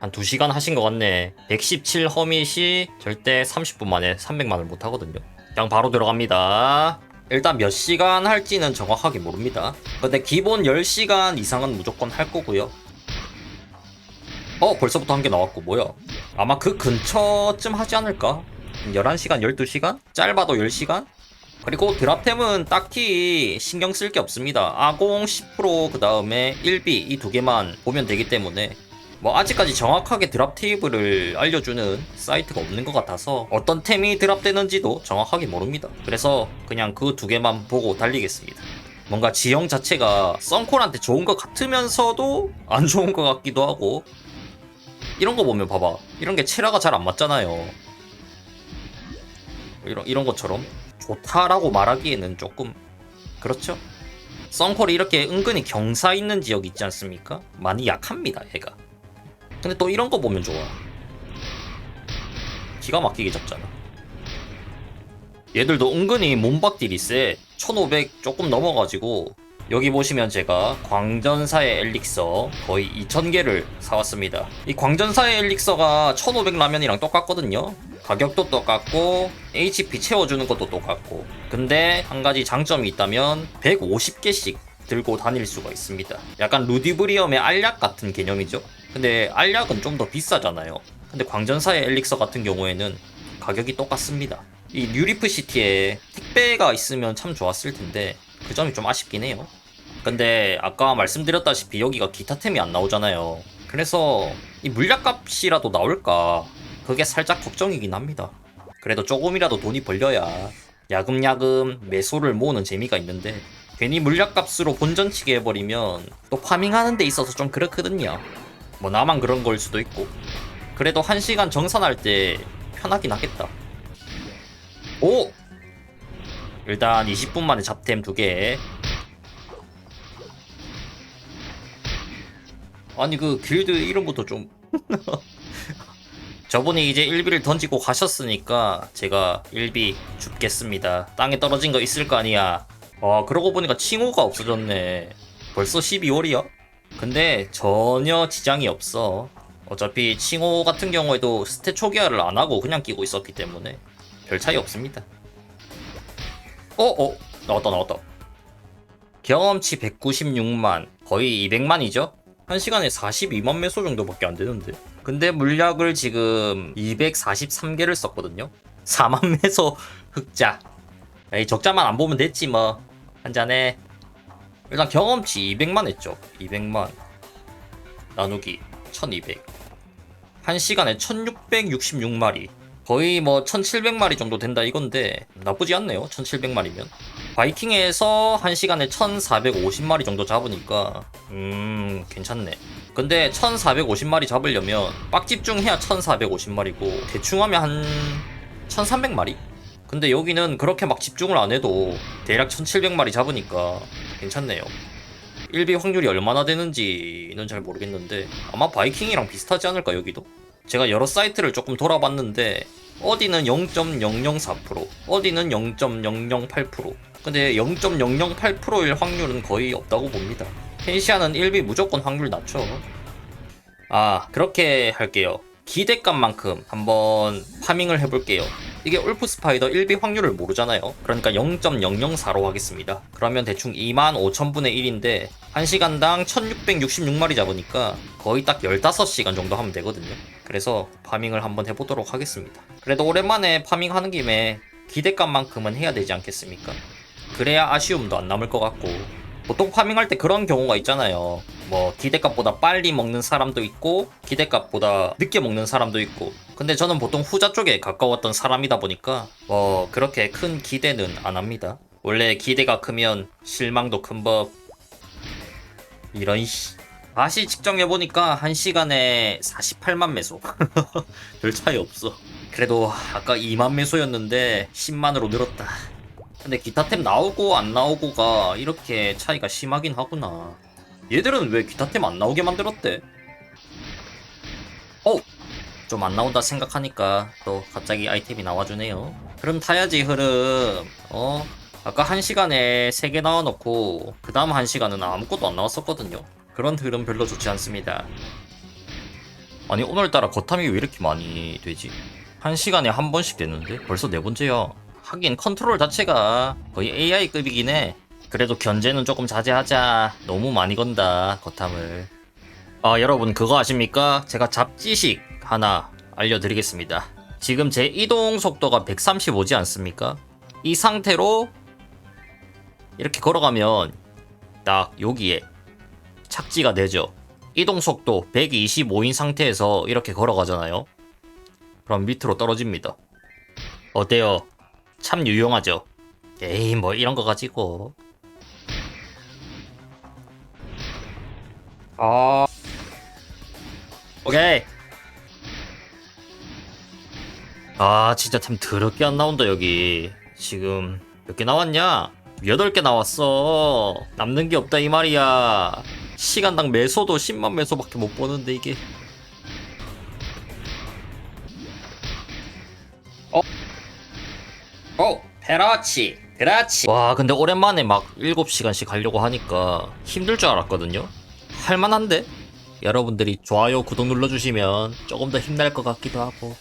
한 2시간 하신 것 같네. 117 허밋이 절대 30분 만에 300만을 못하거든요. 그냥 바로 들어갑니다. 일단 몇 시간 할지는 정확하게 모릅니다. 근데 기본 10시간 이상은 무조건 할 거고요. 어 벌써부터 한 개 나왔고 뭐야? 아마 그 근처쯤 하지 않을까? 11시간 12시간? 짧아도 10시간? 그리고 드랍템은 딱히 신경 쓸 게 없습니다. 아공 10%그 다음에 1B 이 두 개만 보면 되기 때문에 뭐 아직까지 정확하게 드랍 테이블을 알려주는 사이트가 없는 것 같아서 어떤 템이 드랍되는지도 정확하게 모릅니다. 그래서 그냥 그 두 개만 보고 달리겠습니다. 뭔가 지형 자체가 썬콜한테 좋은 것 같으면서도 안 좋은 것 같기도 하고 이런 거 보면 봐봐 이런 게 체라가 잘 안 맞잖아요. 이런 이런 것처럼 좋다라고 말하기에는 조금 그렇죠. 썬콜이 이렇게 은근히 경사 있는 지역 있지 않습니까? 많이 약합니다, 얘가. 근데 또 이런 거 보면 좋아. 기가 막히게 잡잖아. 얘들도 은근히 몸박딜이 세. 1500 조금 넘어가지고 여기 보시면 제가 광전사의 엘릭서 거의 2000개를 사왔습니다. 이 광전사의 엘릭서가 1500 라면이랑 똑같거든요. 가격도 똑같고 HP 채워주는 것도 똑같고 근데 한 가지 장점이 있다면 150개씩 들고 다닐 수가 있습니다. 약간 루디브리엄의 알약 같은 개념이죠. 근데 알약은 좀 더 비싸잖아요. 근데 광전사의 엘릭서 같은 경우에는 가격이 똑같습니다. 이 뉴리프 시티에 택배가 있으면 참 좋았을 텐데 그 점이 좀 아쉽긴 해요. 근데 아까 말씀드렸다시피 여기가 기타템이 안 나오잖아요. 그래서 이 물약값이라도 나올까 그게 살짝 걱정이긴 합니다. 그래도 조금이라도 돈이 벌려야 야금야금 매소를 모으는 재미가 있는데 괜히 물약값으로 본전치게 해버리면 또 파밍하는 데 있어서 좀 그렇거든요. 뭐 나만 그런 걸 수도 있고 그래도 한 시간 정산할 때 편하긴 하겠다. 오! 일단 20분 만에 잡템 두 개. 아니 그 길드 이름부터 좀 저분이 이제 1비를 던지고 가셨으니까 제가 1비 줍겠습니다. 땅에 떨어진 거 있을 거 아니야. 아 그러고 보니까 칭호가 없어졌네. 벌써 12월이야? 근데 전혀 지장이 없어. 어차피 칭호 같은 경우에도 스탯 초기화를 안 하고 그냥 끼고 있었기 때문에 별 차이 없습니다. 어, 어, 나왔다, 나왔다. 경험치 196만, 거의 200만이죠? 한 시간에 42만 매소 정도밖에 안 되는데. 근데 물약을 지금 243개를 썼거든요. 4만 매소 흑자. 에이, 적자만 안 보면 됐지 뭐. 한 잔에. 일단 경험치 200만 했죠. 200만. 나누기 1200. 한 시간에 1666마리. 거의 뭐 1700마리 정도 된다 이건데 나쁘지 않네요. 1700마리면. 바이킹에서 한 시간에 1450마리 정도 잡으니까 음 괜찮네. 근데 1450마리 잡으려면 빡집중 해야 1450마리고 대충 하면 한 1300마리? 근데 여기는 그렇게 막 집중을 안 해도 대략 1700마리 잡으니까 괜찮네요. 1비 확률이 얼마나 되는지는 잘 모르겠는데 아마 바이킹이랑 비슷하지 않을까 여기도? 제가 여러 사이트를 조금 돌아봤는데 어디는 0.004% 어디는 0.008% 근데 0.008%일 확률은 거의 없다고 봅니다. 펜시아는 1비 무조건 확률 낮죠. 아 그렇게 할게요. 기대값만큼 한번 파밍을 해볼게요 이게 울프 스파이더 1비 확률을 모르잖아요. 그러니까 0.004로 하겠습니다. 그러면 대충 25,000분의 1인데 1시간당 1666마리 잡으니까 거의 딱 15시간 정도 하면 되거든요. 그래서 파밍을 한번 해보도록 하겠습니다. 그래도 오랜만에 파밍하는 김에 기대값만큼은 해야 되지 않겠습니까? 그래야 아쉬움도 안 남을 것 같고 보통 파밍할 때 그런 경우가 있잖아요. 뭐 기대값보다 빨리 먹는 사람도 있고 기대값보다 늦게 먹는 사람도 있고. 근데 저는 보통 후자 쪽에 가까웠던 사람이다 보니까 뭐 그렇게 큰 기대는 안 합니다. 원래 기대가 크면 실망도 큰 법. 이런 씨. 다시 측정해 보니까 한 시간에 48만 매소. 별 차이 없어. 그래도 아까 2만 매소였는데 10만으로 늘었다. 근데 기타템 나오고 안 나오고가 이렇게 차이가 심하긴 하구나. 얘들은 왜 기타템 안 나오게 만들었대? 어! 좀 안 나온다 생각하니까 또 갑자기 아이템이 나와주네요. 흐름 타야지 흐름. 어? 아까 한 시간에 3개 나와놓고 그 다음 한 시간은 아무것도 안 나왔었거든요. 그런 흐름 별로 좋지 않습니다. 아니 오늘따라 거탐이 왜 이렇게 많이 되지? 한 시간에 한 번씩 됐는데 벌써 네 번째야. 하긴 컨트롤 자체가 거의 AI급이긴 해. 그래도 견제는 조금 자제하자. 너무 많이 건다 거탐을. 아 여러분 그거 아십니까? 제가 잡지식 하나 알려드리겠습니다. 지금 제 이동 속도가 135지 않습니까? 이 상태로 이렇게 걸어가면 딱 여기에 착지가 되죠. 이동 속도 125인 상태에서 이렇게 걸어가잖아요. 그럼 밑으로 떨어집니다. 어때요? 참 유용하죠? 에이, 뭐 이런 거 가지고. 아. 오케이. 아, 진짜 참 더럽게 안 나온다, 여기. 지금 몇 개 나왔냐? 8개 나왔어. 남는 게 없다, 이 말이야. 시간당 매소도 10만 매소밖에 못 보는데, 이게. 페라치. 그라치. 와, 근데 오랜만에 막 7시간씩 가려고 하니까 힘들 줄 알았거든요? 할만한데? 여러분들이 좋아요, 구독 눌러주시면 조금 더 힘날 것 같기도 하고.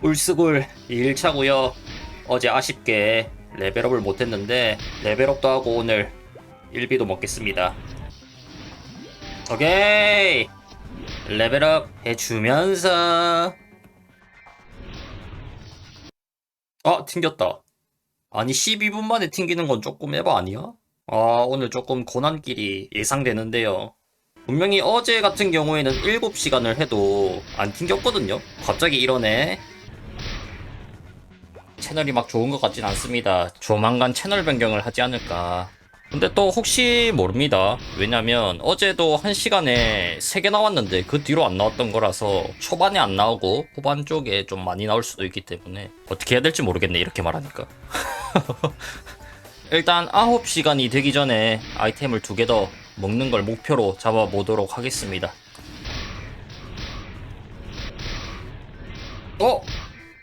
울스굴 1차고요 어제 아쉽게 레벨업을 못했는데 레벨업도 하고 오늘 1비도 먹겠습니다 오케이 레벨업 해주면서 아 튕겼다 아니 12분 만에 튕기는 건 조금 에바 아니야? 아 오늘 조금 고난길이 예상되는데요 분명히 어제 같은 경우에는 7시간을 해도 안 튕겼거든요 갑자기 이러네 채널이 막 좋은 것 같진 않습니다. 조만간 채널 변경을 하지 않을까. 근데 또 혹시 모릅니다. 왜냐면 어제도 한 시간에 3개 나왔는데 그 뒤로 안 나왔던 거라서 초반에 안 나오고 후반 쪽에 좀 많이 나올 수도 있기 때문에 어떻게 해야 될지 모르겠네. 이렇게 말하니까. 일단 9시간이 되기 전에 아이템을 두 개 더 먹는 걸 목표로 잡아보도록 하겠습니다. 어?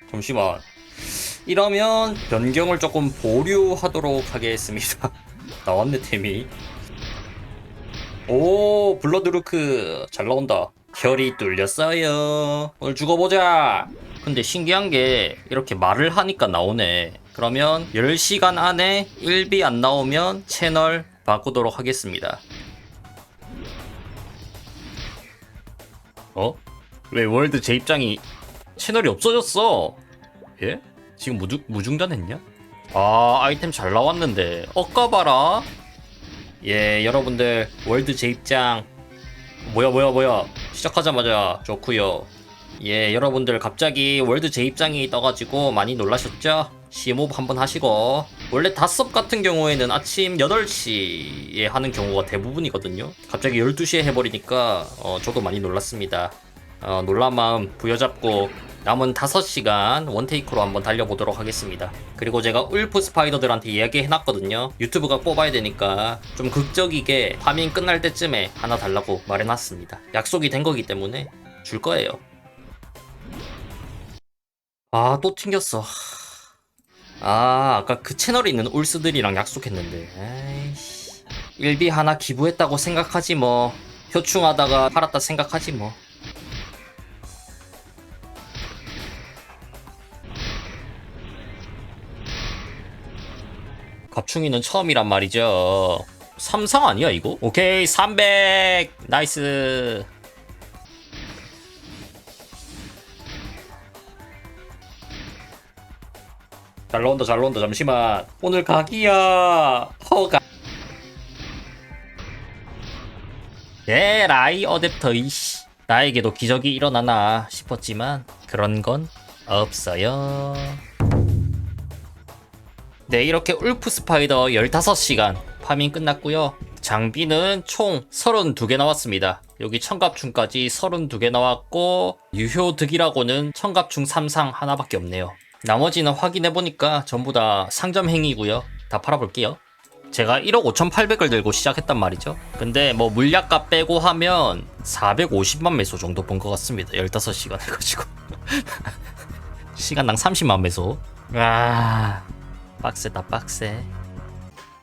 잠시만. 이러면 변경을 조금 보류하도록 하겠습니다. 나왔네 템이. 오 블러드루크 잘 나온다. 결이 뚫렸어요. 오늘 죽어보자. 근데 신기한 게 이렇게 말을 하니까 나오네. 그러면 10시간 안에 1비 안 나오면 채널 바꾸도록 하겠습니다. 어? 왜 월드 제 입장이 채널이 없어졌어? 예? 지금 무중, 무중단했냐? 아 아이템 잘 나왔는데. 엇가봐라. 예 여러분들 월드 제 입장. 뭐야 뭐야 뭐야. 시작하자마자 좋구요. 예 여러분들 갑자기 월드 제 입장이 떠가지고 많이 놀라셨죠? 시모브 한번 하시고. 원래 다섭 같은 경우에는 아침 8시에 하는 경우가 대부분이거든요. 갑자기 12시에 해버리니까 어, 저도 많이 놀랐습니다. 어, 놀란 마음 부여잡고 남은 5시간 원테이크로 한번 달려보도록 하겠습니다. 그리고 제가 울프 스파이더들한테 이야기 해놨거든요. 유튜브가 뽑아야 되니까 좀 극적이게 파밍 끝날 때쯤에 하나 달라고 말해놨습니다. 약속이 된 거기 때문에 줄 거예요. 아, 또 튕겼어. 아, 아까 그 채널에 있는 울스들이랑 약속했는데. 에이씨. 일비 하나 기부했다고 생각하지 뭐. 효충하다가 팔았다 생각하지 뭐. 갑충이는 처음이란 말이죠. 삼상 아니야 이거? 오케이 300 나이스. 잘 나온다 잘 나온다 잠시만 오늘 각이야 허가 예 라이 어댑터 이씨 나에게도 기적이 일어나나 싶었지만 그런 건 없어요. 네, 이렇게 울프 스파이더 15시간 파밍 끝났고요. 장비는 총 32개 나왔습니다. 여기 청갑충까지 32개 나왔고 유효 득이라고는 청갑충 3상 하나밖에 없네요. 나머지는 확인해보니까 전부 다 상점 행위고요. 다 팔아볼게요. 제가 1억 5,800을 들고 시작했단 말이죠. 근데 뭐 물약값 빼고 하면 450만 매소 정도 본 것 같습니다. 15시간 해가지고. 시간당 30만 매소. 와. 빡세다 빡세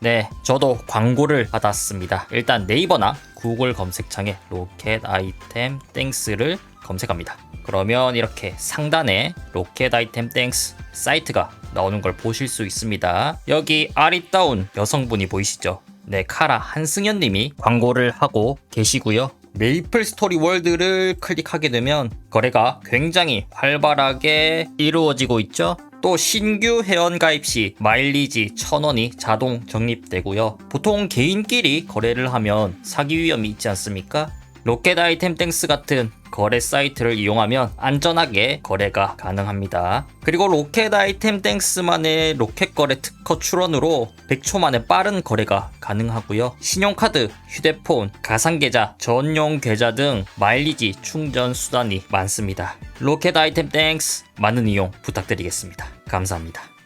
네, 저도 광고를 받았습니다. 일단 네이버나 구글 검색창에 로켓 아이템 땡스를 검색합니다. 그러면 이렇게 상단에 로켓 아이템 땡스 사이트가 나오는 걸 보실 수 있습니다. 여기 아리따운 여성분이 보이시죠? 네, 카라 한승현 님이 광고를 하고 계시고요. 메이플 스토리 월드를 클릭하게 되면 거래가 굉장히 활발하게 이루어지고 있죠. 또 신규 회원 가입 시 마일리지 1000원이 자동 적립되고요. 보통 개인끼리 거래를 하면 사기 위험이 있지 않습니까? 로켓 아이템 땡스 같은 거래 사이트를 이용하면 안전하게 거래가 가능합니다. 그리고 로켓 아이템 땡스만의 로켓 거래 특허 출원으로 100초 만에 빠른 거래가 가능하고요. 신용카드, 휴대폰, 가상계좌, 전용 계좌 등 마일리지 충전 수단이 많습니다. 로켓 아이템 땡스 많은 이용 부탁드리겠습니다. 감사합니다.